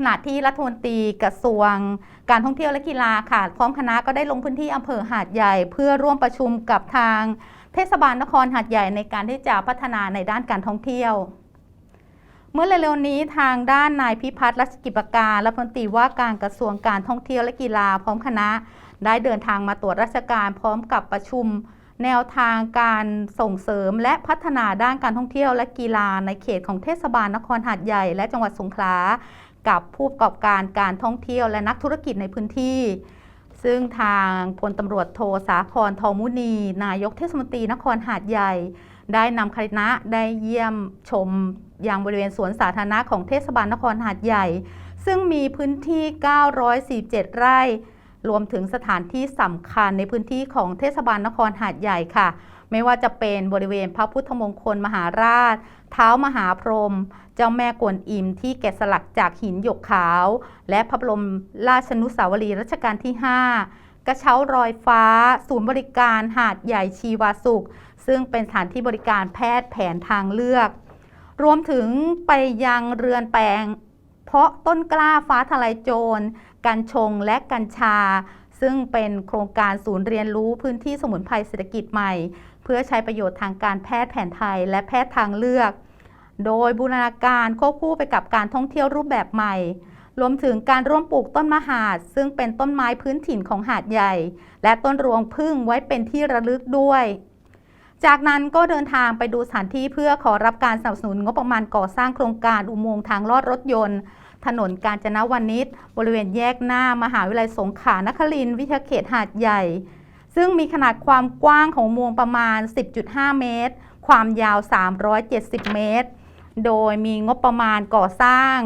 ขณะที่รัฐมนตรีกระทรวง การท่องเที่ยวและกีฬาค่ะ พร้อมคณะก็ได้ลงพื้นที่อำเภอหาดใหญ่ เพื่อร่วมประชุมกับทางเทศบาลนครหาดใหญ่ในการที่จะพัฒนาในด้านการท่องเที่ยว เมื่อเร็วๆนี้ทางด้านนายพิพัฒน์รัชกิจประการรัฐมนตรีว่าการกระทรวงการท่องเที่ยวและกีฬา พร้อมคณะได้เดินทางมาตรวจราชการพร้อมกับประชุม แนวทางการส่งเสริมและพัฒนาด้านการท่องเที่ยวและกีฬาในเขตของเทศบาลนครหาดใหญ่และจังหวัดสงขลา กับผู้ประกอบการการท่องเที่ยวและนักธุรกิจในพื้นที่ ซึ่งทางพลตำรวจโทสาครทองมุนี นายกเทศมนตรีนครหาดใหญ่ ได้นำคณะได้เยี่ยมชมยังบริเวณสวนสาธารณะของเทศบาลนครหาดใหญ่ ซึ่งมีพื้นที่ 947 ไร่ รวมถึงสถานที่สำคัญในพื้นที่ของเทศบาลนครหาดใหญ่ค่ะ ไม่ว่าจะเป็นบริเวณพระพุทธมงคลมหาราช เท้ามหาพรหมเจ้าแม่กวนอิมที่แกะสลักจากหินหยกขาว และพระบรมราชนุสาวรีย์รัชกาลที่ 5 กระเช้ารอยฟ้า ศูนย์บริการหาดใหญ่ชีวาสุข ซึ่งเป็นสถานที่บริการแพทย์แผนทางเลือก รวมถึงไปยังเรือนแปลง เพราะต้นกล้าฟ้าทลายโจร กัญชงและกัญชา ซึ่งเป็นโครงการศูนย์เรียนรู้พื้นที่สมุนไพรเศรษฐกิจใหม่ เพื่อใช้ประโยชน์ทางการแพทย์แผนไทย และแพทย์ทางเลือก โดยบูรณาการควบคู่ไปกับการท่องเที่ยวรูปแบบใหม่ รวมถึงการร่วมปลูกต้นมะหาด ซึ่งเป็นต้นไม้พื้นถิ่นของหาดใหญ่ และต้นรวงพึ่งไว้เป็นที่ระลึกด้วยจากนั้นก็เดินทางไปดูสถานที่เพื่อขอรับการสนับสนุนงบประมาณก่อสร้างโครงการอุโมงค์ทางลอดรถยนต์ ถนนกาญจนวนิชบริเวณแยกหน้ามหาวิทยาลัยสงขลานครินทร์วิทยาเขตหาดใหญ่ ซึ่งมีขนาดความกว้างของอุโมงค์ประมาณ 10.5 เมตร ความยาว 370 เมตร โดยมีงบประมาณก่อสร้าง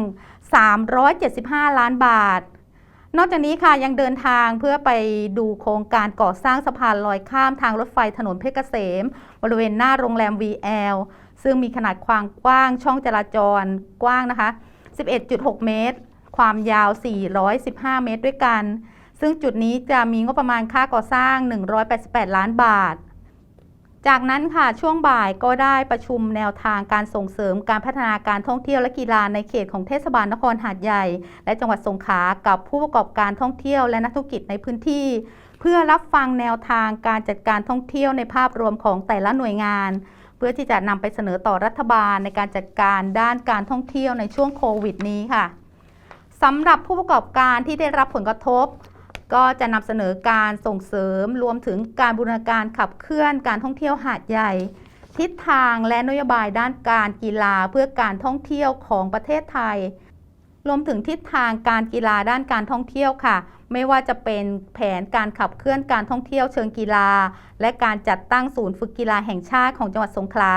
375 ล้านบาทนอกจากนี้ค่ะยังเดินทางเพื่อไปดูโครงการก่อสร้างสะพานลอยข้ามทางรถไฟถนนเพชรเกษม บริเวณหน้าโรงแรม VL ซึ่งมีขนาดความกว้างช่องจราจรกว้างนะคะ 11.6 เมตร ความยาว 415 เมตรด้วยกัน ซึ่งจุดนี้จะมีงบประมาณค่าก่อสร้าง 188 ล้านบาท จากนั้นค่ะช่วงบ่ายก็ได้ประชุมแนวทางการส่งเสริมการพัฒนาการท่องเที่ยวและกีฬาในเขตของเทศบาลนครหาดใหญ่ และจังหวัดสงขลากับผู้ประกอบการท่องเที่ยวและนักธุรกิจในพื้นที่ เพื่อรับฟังแนวทางการจัดการท่องเที่ยวในภาพรวมของแต่ละหน่วยงาน พื่อที่จะนำไปเสนอต่อรัฐบาลในการจัดการด้านการท่องเที่ยวในช่วงโควิดนี้ค่ะสำหรับผู้ประกอบการที่ได้รับผลกระทบ ก็จะนำเสนอการส่งเสริมรวมถึงการบูรณาการขับเคลื่อนการท่องเที่ยวหาดใหญ่ ทิศทางและนโยบายด้านการกีฬาเพื่อการท่องเที่ยวของประเทศไทย รวมถึงทิศทางการกีฬาด้านการท่องเที่ยวค่ะ ไม่ว่าจะเป็นแผนการขับเคลื่อนการท่องเที่ยวเชิงกีฬา และการจัดตั้งศูนย์ฝึกกีฬาแห่งชาติของจังหวัดสงขลา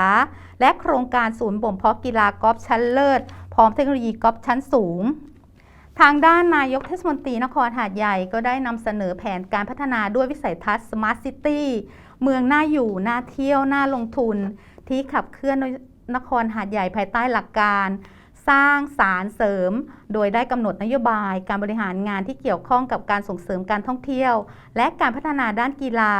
และโครงการศูนย์บ่มเพาะกีฬากอล์ฟชั้นเลิศ พร้อมเทคโนโลยีกอล์ฟชั้นสูง ทางด้านนายกเทศมนตรีนครหาดใหญ่ก็ได้นำเสนอแผนการพัฒนาด้วยวิสัยทัศน์ Smart City เมืองน่าอยู่น่าเที่ยวน่าลงทุน ที่ขับเคลื่อนนครหาดใหญ่ภายใต้หลักการ สร้างสารเสริม โดยได้กำหนดนโยบายการบริหารงานที่เกี่ยวข้องกับการส่งเสริมการท่องเที่ยว และการพัฒนาด้านกีฬา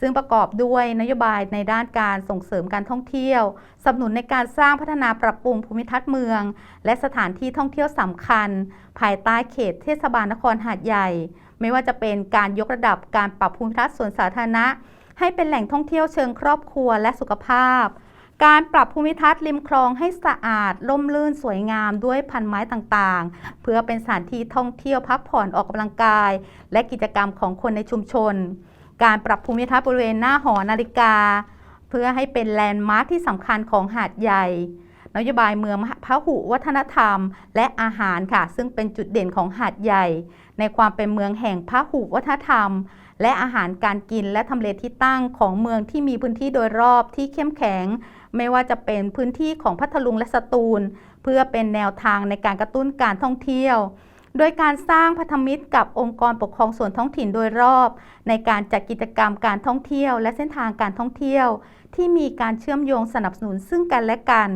ซึ่งประกอบด้วยนโยบายในด้านการส่งเสริมการท่องเที่ยวสนับสนุนในการสร้างพัฒนาปรับปรุงภูมิทัศน์เมือง และสถานที่ท่องเที่ยวสำคัญ ภายใต้เขตเทศบาลนครหาดใหญ่ ไม่ว่าจะเป็นการยกระดับการปรับภูมิทัศน์สวนสาธารณะให้เป็นแหล่งท่องเที่ยวเชิงครอบครัวและสุขภาพ การปรับภูมิทัศน์ริมคลองให้สะอาดร่มรื่นสวยงามด้วยพันไม้ต่างๆ เพื่อเป็นสถานที่ท่องเที่ยวพักผ่อนออกกำลังกาย และกิจกรรมของคนในชุมชน การปรับภูมิทัศน์บริเวณหน้าหอนาฬิกา เพื่อให้เป็นแลนด์มาร์คที่สำคัญของหาดใหญ่ นโยบายเมืองพหุวัฒนธรรม และอาหารค่ะ ซึ่งเป็นจุดเด่นของหาดใหญ่ ในความเป็นเมืองแห่งพหุวัฒนธรรม และอาหารการกินและทำเลที่ตั้งของเมืองที่มีพื้นที่โดยรอบที่เข้มแข็ง ไม่ว่าจะเป็นพื้นที่ของพัทลุงและสตูล เพื่อเป็นแนวทางในการกระตุ้นการท่องเที่ยวโดยการสร้างพันธมิตรกับองค์กรปกครองส่วนท้องถิ่นโดยรอบ ในการจัดกิจกรรมการท่องเที่ยว และเส้นทางการท่องเที่ยว ที่มีการเชื่อมโยงสนับสนุนซึ่งกันและกัน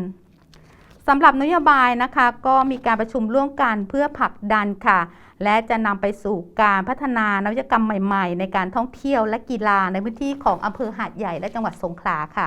สำหรับนโยบายนะคะก็มีการประชุมร่วมกันเพื่อผลักดันค่ะ และจะนำไปสู่การพัฒนานวัตกรรมใหม่ ๆ ในการท่องเที่ยวและกีฬาในพื้นที่ของอำเภอหาดใหญ่และจังหวัดสงขลาค่ะ